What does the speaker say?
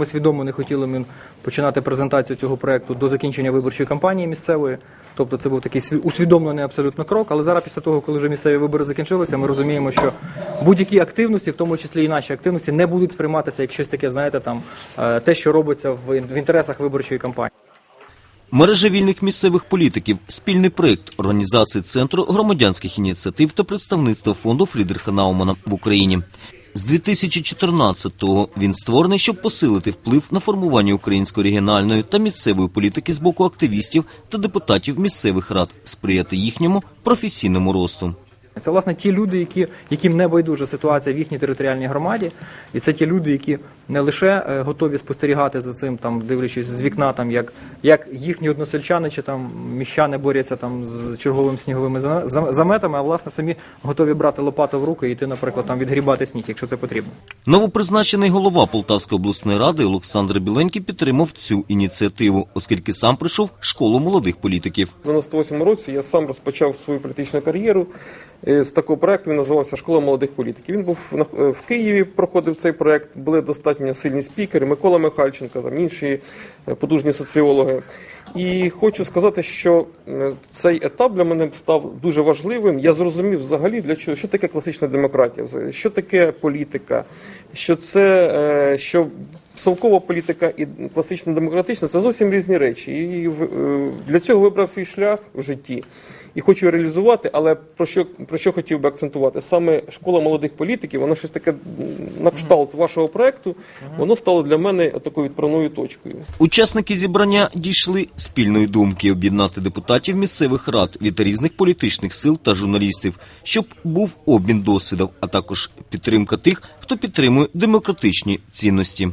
ми свідомо не хотіли починати презентацію цього проекту до закінчення виборчої кампанії місцевої. Тобто це був такий сві- усвідомлений абсолютно крок. Але зараз, після того, коли вже місцеві вибори закінчилися, ми розуміємо, що будь-які активності, в тому числі і наші активності, не будуть сприйматися як щось таке, знаєте, там е, те, що робиться в, інтересах виборчої кампанії. Мережа вільних місцевих політиків спільний проект організації Центру громадянських ініціатив та представництва фонду Фрідріха Наумана в Україні. З 2014-го він створений, щоб посилити вплив на формування української регіональної та місцевої політики з боку активістів та депутатів місцевих рад, сприяти їхньому професійному росту. Це власне ті люди, які, яким не байдужа ситуація в їхній територіальній громаді, і це ті люди, які не лише е, готові спостерігати за цим, там дивлячись з вікна, там як, як їхні односельчани чи там міщани борються там з черговими сніговими за- за- заметами, а власне самі готові брати лопату в руки і йти, наприклад, там відгрібати сніг, якщо це потрібно. Новопризначений голова Полтавської обласної ради Олександр Біленький підтримав цю ініціативу, оскільки сам прийшов в школу молодих політиків. У 98 році я сам розпочав свою політичну кар'єру з такого проекту. Він називався Школа молодих політиків. Він був е, в Києві, проходив цей проект. Були достатньо сильні спікери, Микола Михальченко, там інші е, потужні соціологи. І хочу сказати, що е, цей етап для мене став дуже важливим. Я зрозумів взагалі для чого, що таке класична демократія, що таке політика, що це е, що совкова політика і класична демократична це зовсім різні речі. І е, для цього вибрав свій шлях в житті і хочу реалізувати. Але про що про що хотів би акцентувати? Саме школа молодих політиків, воно щось таке на кшталт вашого проекту, воно стало для мене такою відправною точкою. Учасники зібрання дійшли спільної думки об'єднати депутатів місцевих рад від різних політичних сил та журналістів, щоб був обмін досвідом, а також підтримка тих, хто підтримує демократичні цінності.